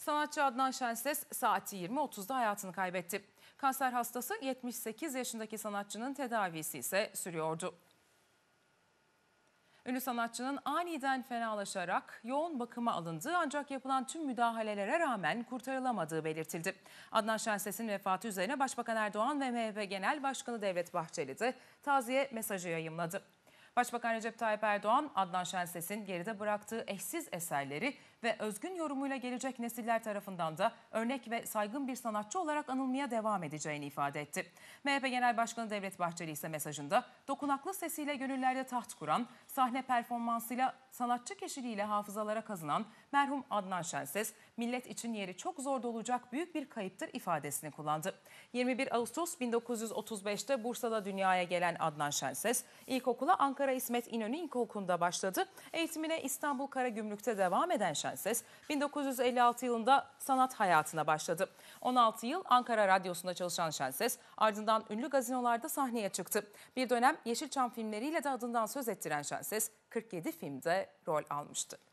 Sanatçı Adnan Şenses saati 20.30'da hayatını kaybetti. Kanser hastası 78 yaşındaki sanatçının tedavisi ise sürüyordu. Ünlü sanatçının aniden fenalaşarak yoğun bakıma alındığı ancak yapılan tüm müdahalelere rağmen kurtarılamadığı belirtildi. Adnan Şenses'in vefatı üzerine Başbakan Erdoğan ve MHP Genel Başkanı Devlet Bahçeli de taziye mesajı yayımladı. Başbakan Recep Tayyip Erdoğan, Adnan Şenses'in geride bıraktığı eşsiz eserleri ve özgün yorumuyla gelecek nesiller tarafından da örnek ve saygın bir sanatçı olarak anılmaya devam edeceğini ifade etti. MHP Genel Başkanı Devlet Bahçeli ise mesajında dokunaklı sesiyle gönüllerde taht kuran, sahne performansıyla sanatçı kişiliğiyle hafızalara kazınan merhum Adnan Şenses, millet için yeri çok zor olacak büyük bir kayıptır ifadesini kullandı. 21 Ağustos 1935'te Bursa'da dünyaya gelen Adnan Şenses, ilkokula Ankara İsmet İnönü İlkokulu'nda başladı. Eğitimine İstanbul Karagümrük'te devam eden Şenses, 1956 yılında sanat hayatına başladı. 16 yıl Ankara Radyosu'nda çalışan Şenses, ardından ünlü gazinolarda sahneye çıktı. Bir dönem Yeşilçam filmleriyle de adından söz ettiren Şenses, 47 filmde rol almıştı.